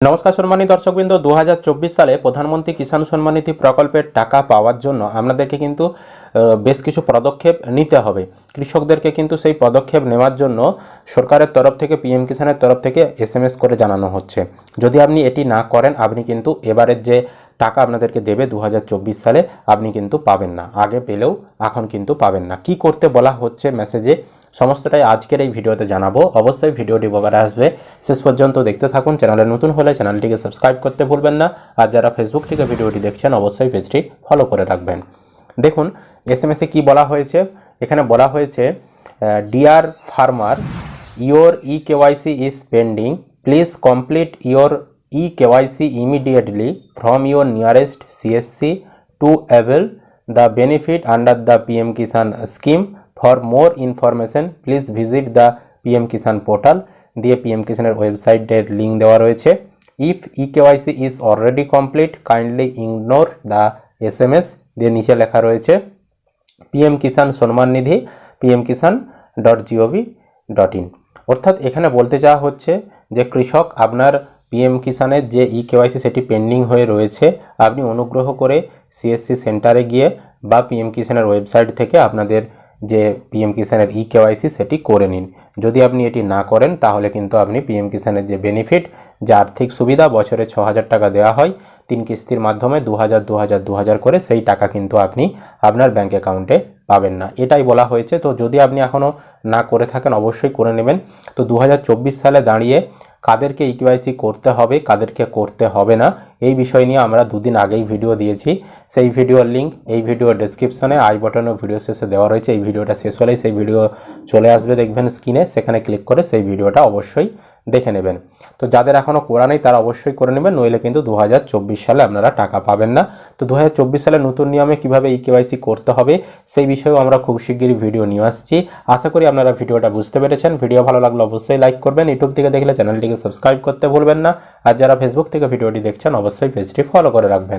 নমস্কার সম্মানিত দর্শকবৃন্দ দু হাজার চব্বিশ সালে প্রধানমন্ত্রী কিষাণ সম্মানিধি প্রকল্পের টাকা পাওয়ার জন্য আপনাদেরকে কিন্তু বেশ কিছু পদক্ষেপ নিতে হবে। কৃষকদেরকে কিন্তু সেই পদক্ষেপ নেওয়ার জন্য সরকারের তরফ থেকে পিএম কিষাণের তরফ থেকে এসএমএস করে জানানো হচ্ছে। যদি আপনি এটি না করেন, আপনি কিন্তু এবারের যে টাকা আপনাদেরকে দেবে দু হাজার চব্বিশ সালে, আপনি কিন্তু পাবেন না। আগে পেলেও এখন কিন্তু পাবেন না। কি করতে বলা হচ্ছে মেসেজে, সমস্তটাই আজকের এই ভিডিওতে জানাব। অবশ্যই ভিডিওটি উপকারে আসবে, শেষ পর্যন্ত দেখতে থাকুন। চ্যানেলে নতুন হলে চ্যানেলটিকে সাবস্ক্রাইব করতে ভুলবেন না। আর যারা ফেসবুক থেকে ভিডিওটি দেখছেন, অবশ্যই পেজটি ফলো করে রাখবেন। দেখুন এস এম এসে কী বলা হয়েছে? এখানে বলা হয়েছে dear farmer your e KYC is pending please complete your KYC immediately from your nearest CSC to avail the benefit under the pm kisan scheme. For more information, please visit the pm kisan portal. দিয়ে PM কিষানের ওয়েবসাইটের link দেওয়া রয়েছে। If e KYC is already complete kindly ignore the S M S দিয়ে নিচে লেখা রয়েছে PM Kisan Samman Nidhi PM Kisan dot GOV dot in অর্থাৎ এখানে বলতে চাওয়া হচ্ছে যে কৃষক আপনার পিএম কিষাণের যে ই কেওয়াইসি সেটি পেন্ডিং হয়ে রয়েছে, আপনি অনুগ্রহ করে সিএসসি সেন্টারে গিয়ে বা পিএম কিষাণের ওয়েবসাইট থেকে আপনাদের যে পিএম কিষাণের ই কেওয়াইসি সেটি করে নিন। যদি আপনি এটি না করেন, তাহলে কিন্তু আপনি পিএম কিষাণের যে বেনিফিট, যে আর্থিক সুবিধা বছরে ছ হাজার টাকা দেওয়া হয়, তিন কিস্তির মাধ্যমে দু হাজার দু হাজার দু হাজার করে সেই টাকা কিন্তু আপনি আপনার ব্যাঙ্ক অ্যাকাউন্টে পাবেন না। এটাই বলা হয়েছে। তো যদি আপনি এখনও না করে থাকেন, অবশ্যই করে নেবেন। তো দু হাজার চব্বিশ সালে দাঁড়িয়ে কাদেরকে ইকিউআইসি করতে হবে, কাদেরকে করতে হবে না, এই বিষয় নিয়ে আমরা দুদিন আগেই ভিডিও দিয়েছি। সেই ভিডিওর লিঙ্ক এই ভিডিওর ডেসক্রিপশনে আই বটনও ভিডিও শেষে দেওয়া রয়েছে। এই ভিডিওটা শেষ হলেই সেই ভিডিও চলে আসবে, দেখবেন স্ক্রিনে সেখানে ক্লিক করে সেই ভিডিওটা অবশ্যই দেখে নেবেন। তো যাদের এখনও করা নেই, তারা অবশ্যই করে নেবেন, নইলে কিন্তু দু হাজার চব্বিশ সালে আপনারা টাকা পাবেন না। তো দু হাজার চব্বিশ সালে নতুন নিয়মে কীভাবে ই কেওয়াইসি করতে হবে, সেই বিষয়েও আমরা খুব শিগগিরই ভিডিও নিয়ে আসছি। আশা করি আপনারা ভিডিওটা বুঝতে পেরেছেন। ভিডিও ভালো লাগলে অবশ্যই লাইক করবেন। ইউটিউব থেকে দেখলে চ্যানেলটিকে সাবস্ক্রাইব করতে ভুলবেন না। আর যারা ফেসবুক থেকে ভিডিওটি দেখছেন, অবশ্যই পেজটি ফলো করে রাখবেন।